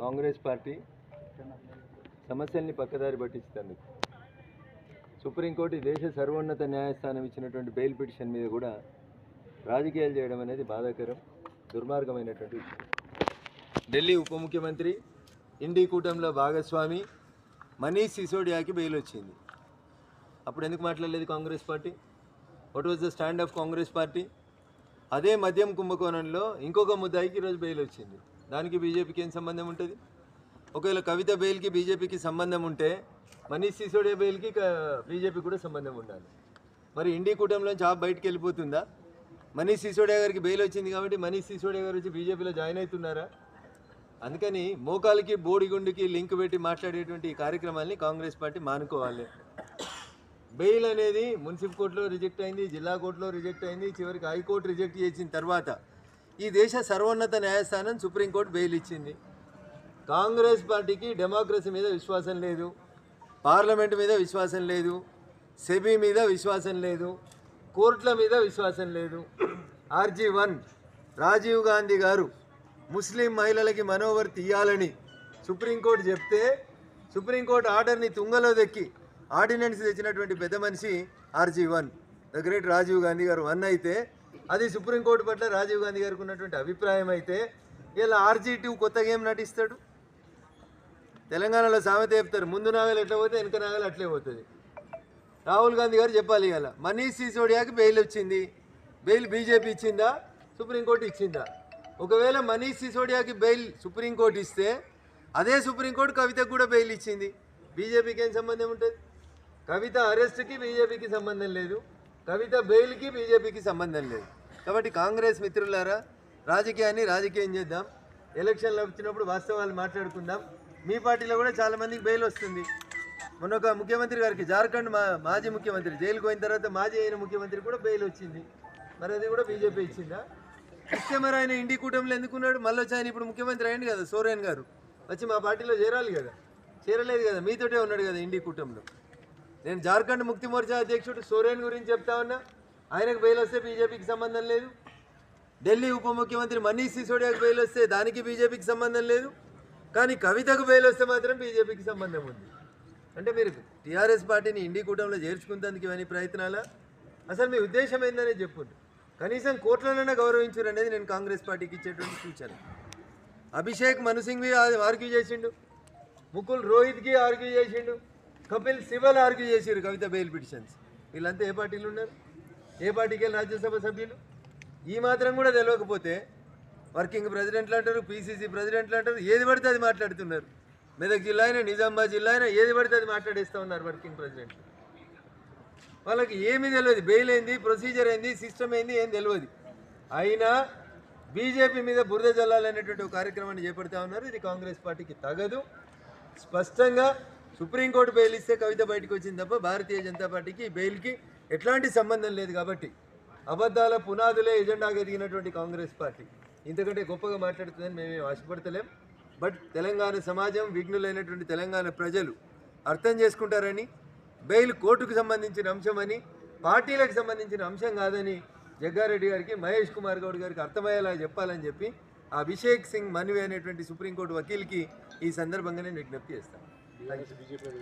Congress party సమస్యల్ని పక్కదారి పట్టించేందుకు supreme court దేశ సర్వోన్నత న్యాయస్థానం ఇచ్చినటువంటి బెయిల్ పిటిషన్ మీద కూడా రాజకీయాలు చేయడం అనేది బాధాకరం దుర్మార్గమైనటువంటి విషయం. ఢిల్లీ ఉప ముఖ్యమంత్రి ఇండి కూటంలో భాగస్వామి మనీష్ సిసోడియాకి బెయిల్ వచ్చింది. అప్పుడు ఎందుకు మాట్లాడలేదు Congress party? What was the stand of Congress party? అదే మద్యం కుంభకోణంలో ఇంకొక ముద్దాయికి ఈరోజు బెయిల్ వచ్చింది. దానికి బీజేపీకి ఏం సంబంధం ఉంటుంది? ఒకవేళ కవిత బెయిల్కి బీజేపీకి సంబంధం ఉంటే మనీష్ సిసోడియా బెయిల్కి బీజేపీ కూడా సంబంధం ఉండాలి. మరి ఇండి కూటమిలో జాబ్ బయటికి వెళ్ళిపోతుందా? మనీష్ సిసోడియా గారికి బెయిల్ వచ్చింది కాబట్టి మనీష్ సిసోడియా గారు వచ్చి బీజేపీలో జాయిన్ అవుతున్నారా? అందుకని మోకాలకి బోడిగుండుకి లింక్ పెట్టి మాట్లాడేటువంటి ఈ కార్యక్రమాల్ని కాంగ్రెస్ పార్టీ మానుకోవాలి. బెయిల్ అనేది మున్సిపల్ కోర్టులో రిజెక్ట్ అయింది జిల్లా కోర్టులో రిజెక్ట్ అయింది చివరికి హైకోర్టు రిజెక్ట్ చేసిన తర్వాత ఈ దేశ సర్వోన్నత న్యాయస్థానం సుప్రీంకోర్టు బెయిల్ ఇచ్చింది. కాంగ్రెస్ పార్టీకి డెమోక్రసీ మీద విశ్వాసం లేదు. పార్లమెంట్ మీద విశ్వాసం లేదు. సెబీ మీద విశ్వాసం లేదు. కోర్టుల మీద విశ్వాసం లేదు. ఆర్జీ వన్ రాజీవ్ గాంధీ గారు ముస్లిం మహిళలకి మనోవర్ తీయాలని సుప్రీంకోర్టు చెప్తే సుప్రీంకోర్టు ఆర్డర్ని తుంగలో దెక్కి ఆర్డినెన్స్ తెచ్చినటువంటి పెద్ద మనిషి RG one the great Rajiv Gandhi గారు. వన్ అయితే అది సుప్రీంకోర్టు పట్ల రాజీవ్ గాంధీ గారికి ఉన్నటువంటి అభిప్రాయం అయితే ఇలా ఆర్జీటీ కొత్తగా ఏం నటిస్తాడు. తెలంగాణలో సామెత చెప్తారు ముందు నాగలు ఎట్లా పోతే వెనక నాగలు అట్లే పోతుంది. రాహుల్ గాంధీ గారు చెప్పాలి ఇవాళ మనీష్ సిసోడియాకి బెయిల్ వచ్చింది. బెయిల్ బీజేపీ ఇచ్చిందా? సుప్రీంకోర్టు ఇచ్చిందా? ఒకవేళ మనీష్ సిసోడియాకి బెయిల్ సుప్రీంకోర్టు ఇస్తే అదే సుప్రీంకోర్టు కవితకు కూడా బెయిల్ ఇచ్చింది. బీజేపీకి ఏం సంబంధం ఉంటుంది? కవిత అరెస్ట్కి బీజేపీకి సంబంధం లేదు. కవిత బెయిల్కి బీజేపీకి సంబంధం లేదు. కాబట్టి కాంగ్రెస్ మిత్రులారా రాజకీయాన్ని రాజకీయం చేద్దాం. ఎలక్షన్లు వచ్చినప్పుడు వాస్తవాలు మాట్లాడుకుందాం. మీ పార్టీలో కూడా చాలామందికి బెయిల్ వస్తుంది. మొన్న ఒక ముఖ్యమంత్రి గారికి జార్ఖండ్ మా మాజీ ముఖ్యమంత్రి జైలుకు పోయిన తర్వాత మాజీ అయిన ముఖ్యమంత్రి కూడా బెయిల్ వచ్చింది. మరి అది కూడా బీజేపీ ఇచ్చిందా? ఇస్తే మరి ఆయన ఇండి కూటమిలో ఎందుకున్నాడు మళ్ళీ వచ్చి ఆయన ఇప్పుడు ముఖ్యమంత్రి అయింది కదా సోరేన్ గారు. వచ్చి మా పార్టీలో చేరాలి కదా. చేరలేదు కదా మీతోటే ఉన్నాడు కదా ఇండి కూటమిలో నేను జార్ఖండ్ ముక్తి మోర్చా అధ్యక్షుడు సోరేన్ గురించి చెప్తా ఉన్నా. ఆయనకు బెయిల్ వస్తే బీజేపీకి సంబంధం లేదు. ఢిల్లీ ఉప ముఖ్యమంత్రి మనీష్ సిసోడియాకు బెయిల్ వస్తే దానికి బీజేపీకి సంబంధం లేదు. కానీ కవితకు బెయిల్ వస్తే మాత్రం బీజేపీకి సంబంధం ఉంది. అంటే మీరు టీఆర్ఎస్ పార్టీని ఇండి కూటమిలో చేర్చుకుంటేందుకు ఇవన్నీ ప్రయత్నాలా? అసలు మీ ఉద్దేశం ఏందనే చెప్పుండు. కనీసం కోట్లనైనా గౌరవించారు అనేది నేను కాంగ్రెస్ పార్టీకి ఇచ్చేటువంటి సూచన. అభిషేక్ మనుసింగ్వి ఆర్గ్యూ చేసిండు. ముకుల్ రోహిత్కి ఆర్గ్యూ చేసిండు. కపిల్ సిబల్ ఆర్గ్యూ చేసిరు కవిత బెయిల్ పిటిషన్స్. వీళ్ళంతా ఏ పార్టీలు ఉన్నారు? ఏ పార్టీకి వెళ్ళి రాజ్యసభ సభ్యులు? ఈ మాత్రం కూడా తెలియకపోతే వర్కింగ్ ప్రెసిడెంట్లు అంటారు పీసీసీ ప్రెసిడెంట్లు అంటారు ఏది పడితే అది మాట్లాడుతున్నారు. మెదక్ జిల్లా అయినా నిజామాబాద్ జిల్లా అయినా ఏది పడితే అది మాట్లాడేస్తూ ఉన్నారు వర్కింగ్ ప్రెసిడెంట్లు. వాళ్ళకి ఏమీ తెలియదు బెయిల్ ఏంది? ప్రొసీజర్ ఏంది? సిస్టమ్ ఏంది? ఏం తెలియదు అయినా బీజేపీ మీద బురద జల్లాలనేటువంటి కార్యక్రమాన్ని చేపడతా ఉన్నారు. ఇది కాంగ్రెస్ పార్టీకి తగదు. స్పష్టంగా సుప్రీంకోర్టు బెయిల్ ఇస్తే కవిత బయటకు వచ్చింది తప్ప భారతీయ జనతా పార్టీకి బెయిల్కి ఎట్లాంటి సంబంధం లేదు కాబట్టి అబద్ధాల పునాదులే ఎజెండాగా ఎదిగినటువంటి కాంగ్రెస్ పార్టీ. ఇంతకంటే గొప్పగా మాట్లాడుతుందని మేమేం ఆశపడతలేం. బట్ తెలంగాణ సమాజం విఘ్నులైనటువంటి తెలంగాణ ప్రజలు అర్థం చేసుకుంటారని బెయిల్ కోర్టుకు సంబంధించిన అంశమని పార్టీలకు సంబంధించిన అంశం కాదని జగ్గారెడ్డి గారికి మహేష్ కుమార్ గౌడ్ గారికి అర్థమయ్యేలా చెప్పాలని చెప్పి అభిషేక్ సింగ్ మన్వి అనేటువంటి సుప్రీంకోర్టు వకీల్కి ఈ సందర్భంగా నేను విజ్ఞప్తి చేస్తాను Thank you.